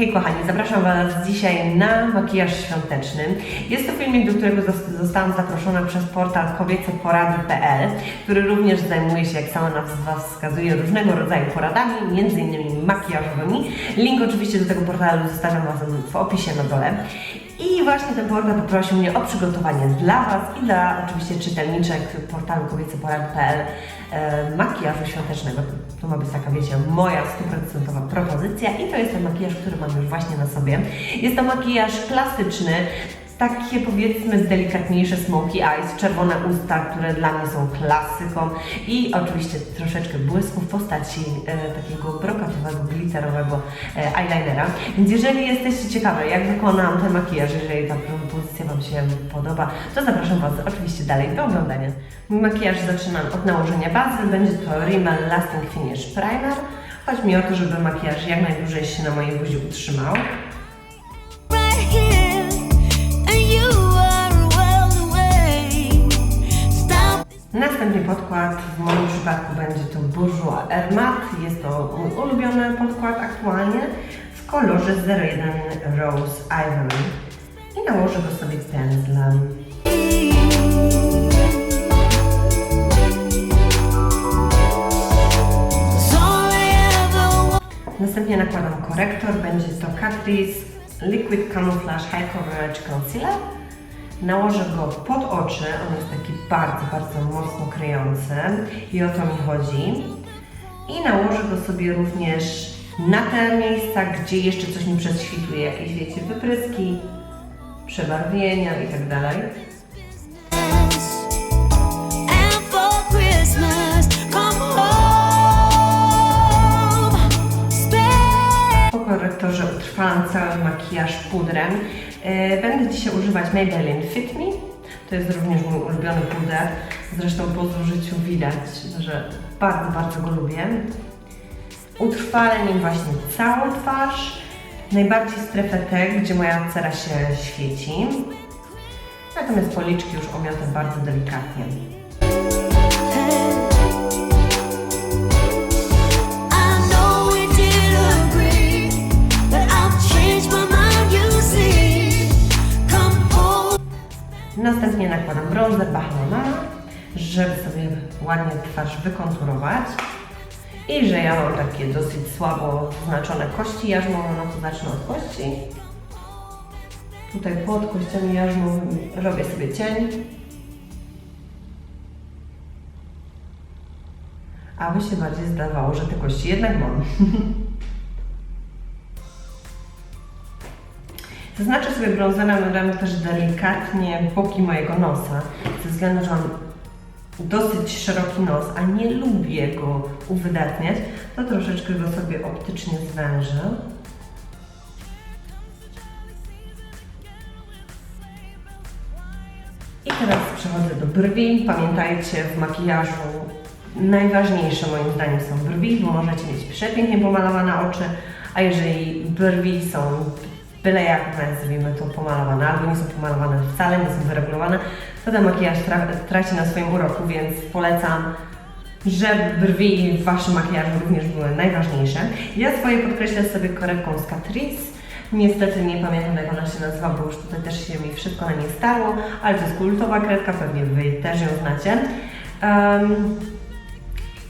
Hej kochani, zapraszam Was dzisiaj na makijaż świąteczny. Jest to filmik, do którego zos- zostałam zaproszona przez portal kobieceporady.pl, który również zajmuje się, jak sama nazwa wskazuje, różnego rodzaju poradami, innymi makijażowymi. Link oczywiście do tego portalu zostawiam Was w opisie na dole. I właśnie ten portal poprosił mnie o przygotowanie dla Was i dla oczywiście czytelniczek portalu kobieceporady.pl e, makijażu świątecznego. To ma być taka, wiecie, moja stuprocentowa propozycja i to jest ten makijaż, który mam już właśnie na sobie. Jest to makijaż klasyczny, takie powiedzmy delikatniejsze smoky eyes, czerwone usta, które dla mnie są klasyką i oczywiście troszeczkę błysku w postaci e, takiego brokatowego, glitterowego e, eyelinera. Więc jeżeli jesteście ciekawe, jak wykonałam ten makijaż, jeżeli ta propozycja Wam się podoba, to zapraszam Was oczywiście dalej do oglądania. Makijaż zaczynam od nałożenia bazy, będzie to Rimmel Lasting Finish Primer. Chodzi mi o to, żeby makijaż jak najdłużej się na mojej buzi utrzymał. Następnie podkład, w moim przypadku będzie to Bourjois Hermat. Jest to mój ulubiony podkład aktualnie w kolorze 01 Rose Ivory. I nałożę go sobie pędzlem. Następnie nakładam korektor, będzie to Catrice Liquid Camouflage High Coverage Concealer. Nałożę go pod oczy, on jest taki bardzo, bardzo mocno kryjący i o to mi chodzi. I nałożę go sobie również na te miejsca, gdzie jeszcze coś mi prześwituje, jakieś wiecie, wypryski, przebarwienia i tak Po korektorze utrwalam cały makijaż pudrem. E, Będę dzisiaj używać Maybelline Fit Me. To jest również mój ulubiony puder. Zresztą po zużyciu widać, że bardzo, bardzo go lubię. Utrwalę nim właśnie całą twarz, najbardziej strefę T, gdzie moja cera się świeci. Natomiast policzki już omiotę bardzo delikatnie. Następnie nakładam bronzer Bahama, żeby sobie ładnie twarz wykonturować. I że ja mam takie dosyć słabo znaczone kości jarzmowe, no to zacznę od kości. Tutaj pod kościami jarzmowymi robię sobie cień. Aby się bardziej zdawało, że te kości jednak mam. Zaznaczę sobie brązerem też delikatnie boki mojego nosa, ze względu, że mam dosyć szeroki nos, a nie lubię go uwydatniać, to troszeczkę go sobie optycznie zwężę. I teraz przechodzę do brwi. Pamiętajcie, w makijażu najważniejsze moim zdaniem są brwi, bo możecie mieć przepięknie pomalowane oczy, a jeżeli brwi są byle jak nazwijmy to pomalowane, albo nie są pomalowane wcale, nie są wyregulowane, to ten makijaż tra traci na swoim uroku, więc polecam żeby brwi w Waszym makijażu również były najważniejsze. Ja swoje podkreślę sobie korekką z Catrice. Niestety nie pamiętam jak ona się nazywa, bo już tutaj też się mi wszystko na niej starło, ale to jest kultowa kredka, pewnie Wy też ją znacie. Em,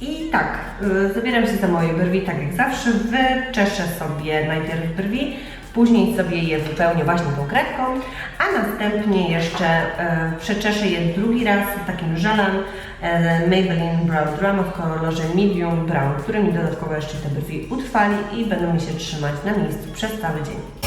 I tak, y, zabieram się za moje brwi tak jak zawsze, wyczeszę sobie najpierw brwi, później sobie je wypełnię właśnie tą kredką, a następnie jeszcze e, przeczeszę je drugi raz takim żelem e, Maybelline Brow Drama w kolorze Medium Brown, który mi dodatkowo jeszcze te brwi utrwali i będą mi się trzymać na miejscu przez cały dzień.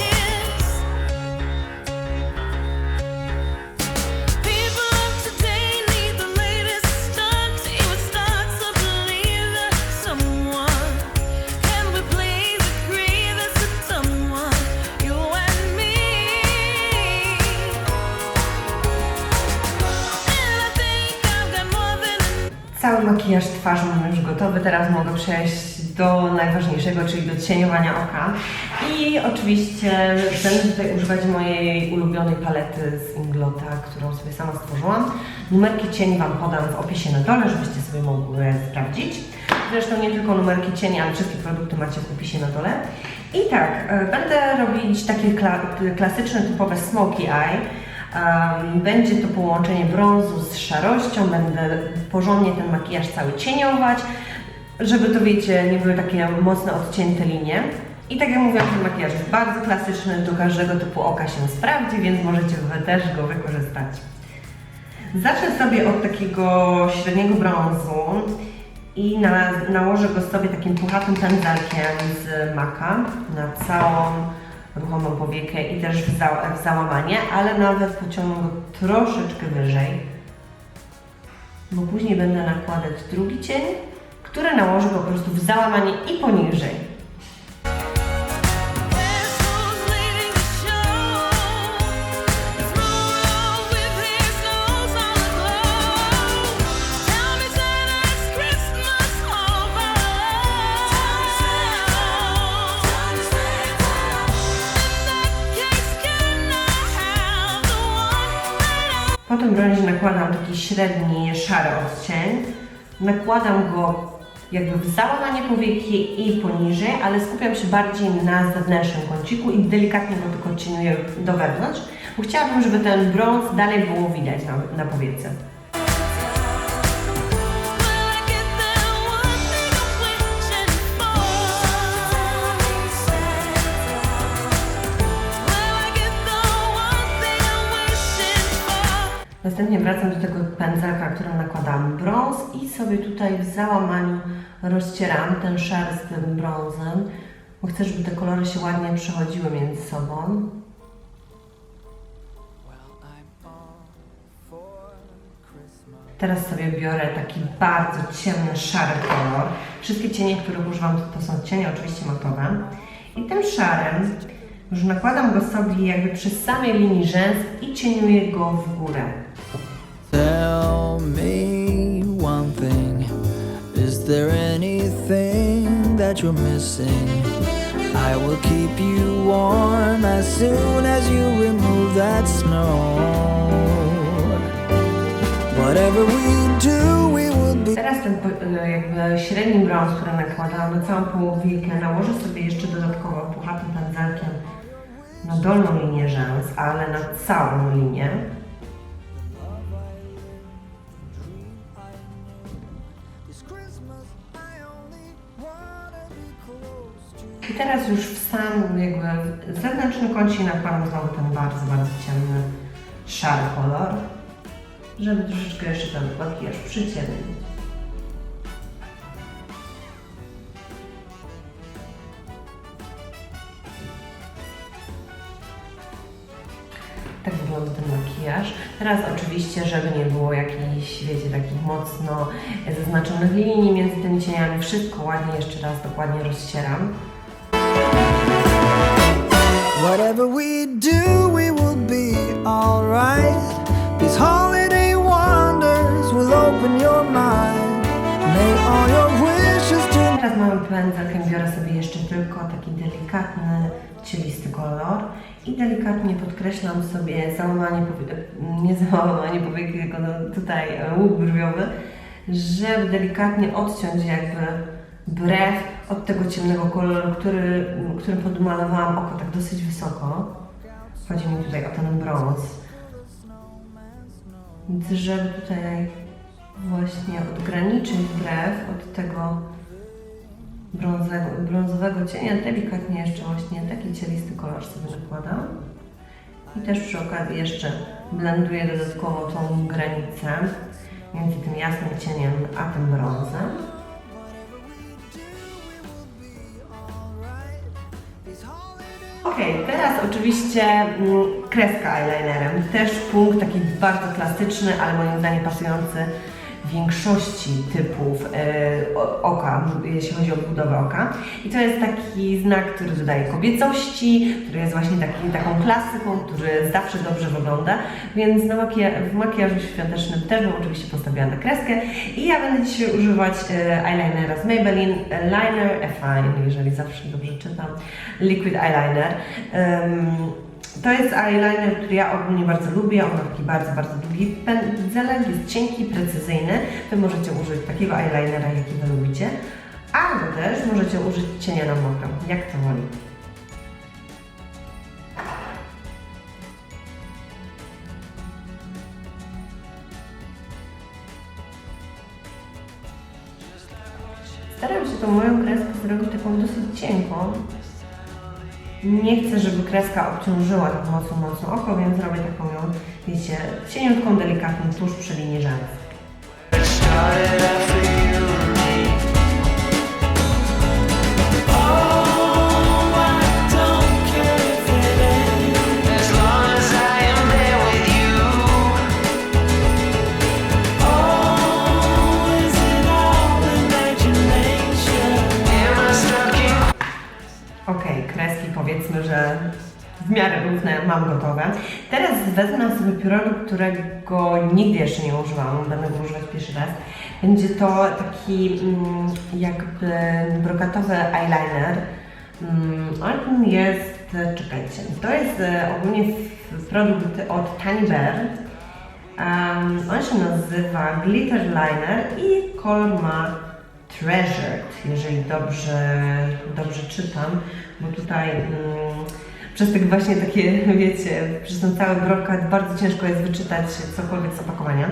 Cały makijaż twarzy mam już gotowy, teraz mogę przejść do najważniejszego, czyli do cieniowania oka. I oczywiście będę tutaj używać mojej ulubionej palety z Inglota, którą sobie sama stworzyłam. Numerki cieni Wam podam w opisie na dole, żebyście sobie mogły sprawdzić. Zresztą nie tylko numerki cieni, ale wszystkie produkty macie w opisie na dole. I tak, e, będę robić takie kla- klasyczne, typowe smoky eye. Będzie to połączenie brązu z szarością, będę porządnie ten makijaż cały cieniować, żeby to wiecie, nie były takie mocno odcięte linie. I tak jak mówiłam, ten makijaż jest bardzo klasyczny, do każdego typu oka się sprawdzi, więc możecie Wy też go wykorzystać. Zacznę sobie od takiego średniego brązu i na, nałożę go sobie takim puchatym pędzelkiem z maka na całą ruchomą powiekę i też w, za, w załamanie, ale nawet pociągnę go troszeczkę wyżej, bo później będę nakładać drugi cień, który nałożę po prostu w załamanie i poniżej. Tym brązie nakładam taki średni, szary odcień. Nakładam go jakby w załamanie powieki i poniżej, ale skupiam się bardziej na zewnętrznym kąciku i delikatnie go tylko cieniuję do wewnątrz, bo chciałabym, żeby ten brąz dalej było widać na, na powiece. Następnie wracam do tego pędzelka, którym nakładam brąz i sobie tutaj w załamaniu rozcieram ten szary z tym brązem, bo chcę, żeby te kolory się ładnie przechodziły między sobą. Teraz sobie biorę taki bardzo ciemny, szary kolor. Wszystkie cienie, których używam, to są cienie oczywiście matowe. I tym szarym już nakładam go sobie jakby przy samej linii rzęs i cieniuję go w górę. Tell me one thing. Is there anything that you're missing? I will keep you warm as soon as you remove that snow. Whatever we do, we will be. Teraz ten e, jakby średni brąz, który nakładałam na całą połowinkę, nałożę sobie jeszcze dodatkowo puchatym pędzelkiem na dolną linię rzęs, ale na całą linię. I teraz już w sam jakby zewnętrzny kącik nakładam znowu ten bardzo, bardzo ciemny, szary kolor, żeby troszeczkę jeszcze ten makijaż przyciemnić. Tak wygląda ten makijaż. Teraz oczywiście, żeby nie było jakichś, wiecie, takich mocno zaznaczonych linii między tymi cieniami, wszystko ładnie jeszcze raz dokładnie rozcieram. Whatever we do, we will be alright. These holiday wonders will open your mind. May all your wishes turn. Teraz małym pędzelkiem biorę sobie jeszcze tylko taki delikatny, cielisty kolor i delikatnie podkreślam sobie załamanie nie załamanie powieki, tylko no tutaj e, łuk brwiowy, żeby delikatnie odciąć jakby brew od tego ciemnego koloru, który, którym podmalowałam oko tak dosyć wysoko. Chodzi mi tutaj o ten brąz. Więc żeby tutaj właśnie odgraniczyć brew od tego brązowego, cienia, delikatnie jeszcze właśnie taki cielisty kolor sobie nakładam. I też przy okazji jeszcze blenduję dodatkowo tą granicę między tym jasnym cieniem a tym brązem. Okej, teraz oczywiście mm, kreska eyelinerem. Też punkt taki bardzo klasyczny, ale moim zdaniem pasujący większości typów e, oka, jeśli chodzi o budowę oka. I to jest taki znak, który dodaje kobiecości, który jest właśnie taki, taką klasyką, który zawsze dobrze wygląda, więc na makia- w makijażu świątecznym też bym oczywiście postawiła na kreskę. I ja będę dzisiaj używać e, eyelinera z Maybelline Liner Affine, jeżeli zawsze dobrze czytam, Liquid Eyeliner. Em, to jest eyeliner, który ja ogólnie bardzo lubię. On ma taki bardzo, bardzo długi pędzelek, jest cienki, precyzyjny. Wy możecie użyć takiego eyelinera, jaki Wy lubicie. Albo też możecie użyć cienia na mokro, jak to woli. Nie chcę, żeby kreska obciążyła tak mocno, mocno oko, więc robię taką ją, wiecie, cieniutką, delikatną tuż przy linii rzęs. Mam gotowe. Teraz wezmę sobie produkt, którego nigdy jeszcze nie używałam, będę go używać pierwszy raz. Będzie to taki mm, jakby brokatowy eyeliner. Mm, on jest, czekajcie, to jest e, ogólnie produkt od Tiny Bear. Um, on się nazywa Glitter Liner i kolor ma Treasured, jeżeli dobrze, dobrze czytam, bo tutaj mm, przez tak właśnie takie, wiecie, przez ten cały brokat bardzo ciężko jest wyczytać cokolwiek z opakowania.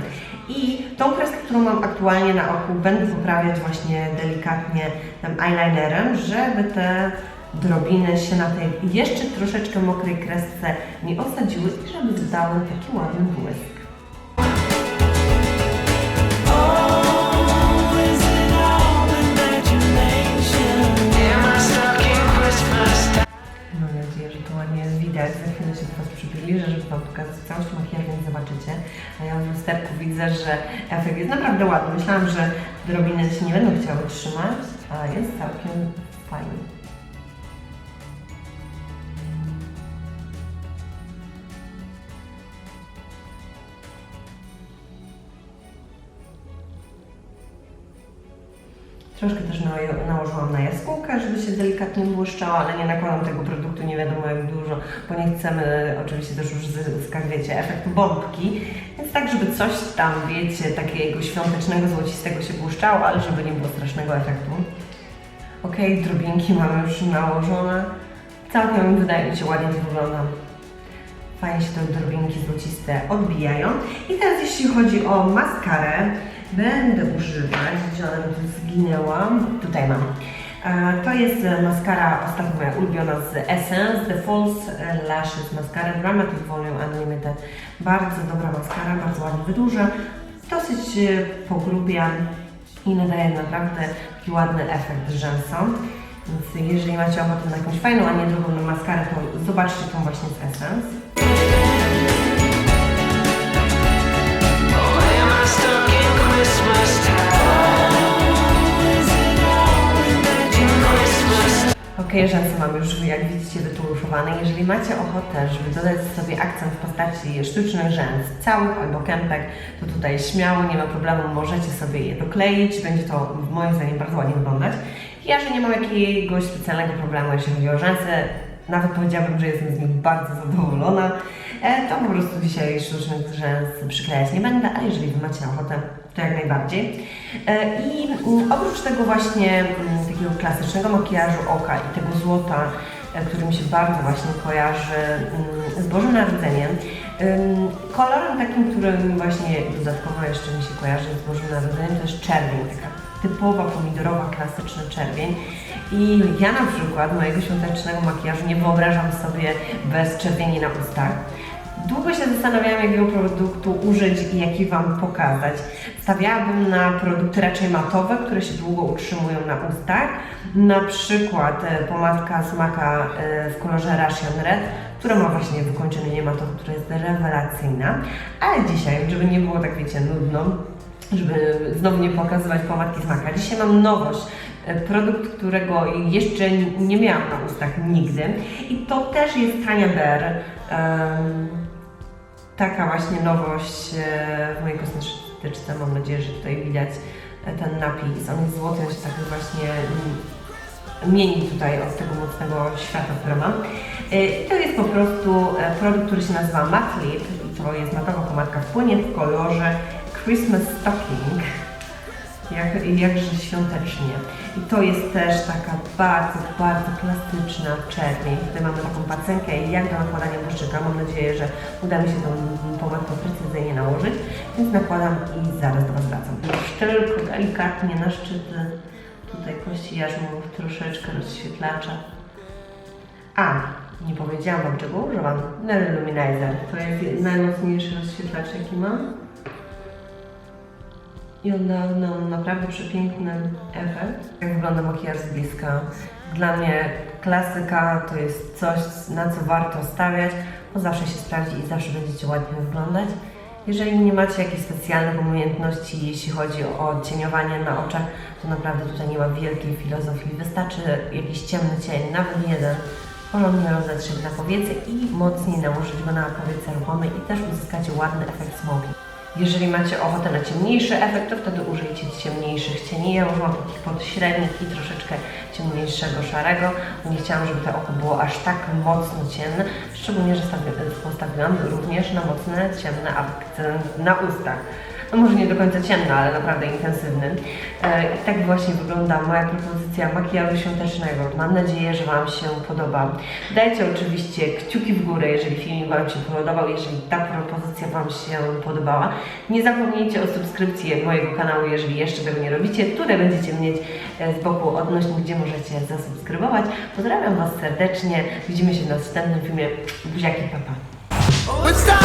I tą kreskę, którą mam aktualnie na oku, będę poprawiać właśnie delikatnie tym eyelinerem, żeby te drobiny się na tej jeszcze troszeczkę mokrej kresce nie osadziły i żeby zdały taki ładny błysk. Widać. Za chwilę się do Was przybliżę, żeby Wam pokazać całość makijażu, więc zobaczycie. A ja w lusterku widzę, że efekt jest naprawdę ładny. Myślałam, że drobiny się nie będą chciały trzymać, a jest całkiem fajny. Troszkę też na- nałożyłam na jaskółkę, żeby się delikatnie błyszczała, ale nie nakładam tego produktu nie wiadomo jak dużo, bo nie chcemy oczywiście też już zyskać, wiecie, efektu bombki. Więc tak, żeby coś tam, wiecie, takiego świątecznego, złocistego się błyszczało, ale żeby nie było strasznego efektu. Ok, drobinki mamy już nałożone. Całkiem wydaje mi się ładnie to wygląda. Fajnie się te drobinki złociste odbijają. I teraz jeśli chodzi o maskarę, będę używać, gdzie ona tu zginęła, tutaj mam. E, To jest maskara ostatnio moja ulubiona z Essence, The False Lashes Mascara Dramatic Volume Unlimited. Bardzo dobra maskara, bardzo ładnie wydłuża, dosyć pogrubia i nadaje naprawdę taki ładny efekt rzęsom. Więc jeżeli macie ochotę na jakąś fajną, a nie drugą maskarę, to zobaczcie tą właśnie z Essence. Oh, Ok, rzęsy mam już, jak widzicie, wytuszowane. Jeżeli macie ochotę, żeby dodać sobie akcent w postaci sztucznych rzęs, całych albo kępek, to tutaj śmiało, nie ma problemu, możecie sobie je dokleić. Będzie to moim zdaniem bardzo ładnie wyglądać. Ja, że nie mam jakiegoś specjalnego problemu, jeśli chodzi o rzęsy, nawet powiedziałabym, że jestem z nich bardzo zadowolona, e, to po prostu dzisiaj sztucznych rzęs przyklejać nie będę, a jeżeli Wy macie ochotę, to jak najbardziej. E, I mm, oprócz tego właśnie mm, takiego klasycznego makijażu oka i tego złota, e, który mi się bardzo właśnie kojarzy mm, z Bożym Narodzeniem, kolorem takim, który mi właśnie dodatkowo jeszcze mi się kojarzy z Bożym Narodzeniem, to jest czerwień, taka typowa pomidorowa, klasyczna czerwień. I ja na przykład mojego świątecznego makijażu nie wyobrażam sobie bez czerwieni na ustach. Długo się zastanawiałam, jakiego produktu użyć i jaki Wam pokazać. Stawiałabym na produkty raczej matowe, które się długo utrzymują na ustach. Na przykład e, pomadka z Maka e, w kolorze Russian Red, która ma właśnie wykończenie niematowe, która jest rewelacyjna. Ale dzisiaj, żeby nie było tak, wiecie, nudno, żeby znowu nie pokazywać pomadki z Maka. Dzisiaj mam nowość, e, produkt, którego jeszcze nie miałam na ustach nigdy i to też jest Tania Bear. Em, taka właśnie nowość e, w mojej kosmetyczce. Mam nadzieję, że tutaj widać e, ten napis. On jest złoty, on się tak właśnie mieni tutaj od tego mocnego światła, które mam. E, I to jest po prostu produkt, który się nazywa Matte Lip. I to jest matowa pomadka w płynie w kolorze Christmas Stocking. Jak, jakże świątecznie. I to jest też taka bardzo, bardzo klasyczna czerwień. Tutaj mamy taką pacynkę i jak do nakładania błyszczyka. Mam nadzieję, że uda mi się tą pomadką precyzyjnie nałożyć. Więc nakładam i zaraz do Was wracam. Już tylko delikatnie na szczyty Tutaj kości jarzmów, troszeczkę rozświetlacza. A, nie powiedziałam Wam czego używam. Nail Luminizer. To jest najmocniejszy rozświetlacz jaki mam. I on nam naprawdę przepiękny efekt. Jak wygląda makijaż z bliska. Dla mnie klasyka to jest coś, na co warto stawiać, bo zawsze się sprawdzi i zawsze będziecie ładnie wyglądać. Jeżeli nie macie jakichś specjalnych umiejętności, jeśli chodzi o cieniowanie na oczach, to naprawdę tutaj nie ma wielkiej filozofii. Wystarczy jakiś ciemny cień, nawet jeden, porządnie rozetrzeć na powiece i mocniej nałożyć go na powiece ruchome i też uzyskacie ładny efekt smoki. Jeżeli macie ochotę na ciemniejszy efekt, to wtedy użyjcie ciemniejszych cieni. Ja użyłam takich podśrednich i troszeczkę ciemniejszego szarego, nie chciałam, żeby to oko było aż tak mocno ciemne, szczególnie, że stawi- postawiłam również na mocne, ciemne akcent na ustach. No może nie do końca ciemny, ale naprawdę intensywny. E, I tak właśnie wygląda moja propozycja makijażu świątecznego. Mam nadzieję, że Wam się podoba. Dajcie oczywiście kciuki w górę, jeżeli filmik Wam się podobał, jeżeli ta propozycja Wam się podobała. Nie zapomnijcie o subskrypcji mojego kanału, jeżeli jeszcze tego nie robicie. Tutaj będziecie mieć e, z boku odnośnik, gdzie możecie zasubskrybować. Pozdrawiam Was serdecznie. Widzimy się w następnym filmie. Buziaki, papa. But stop!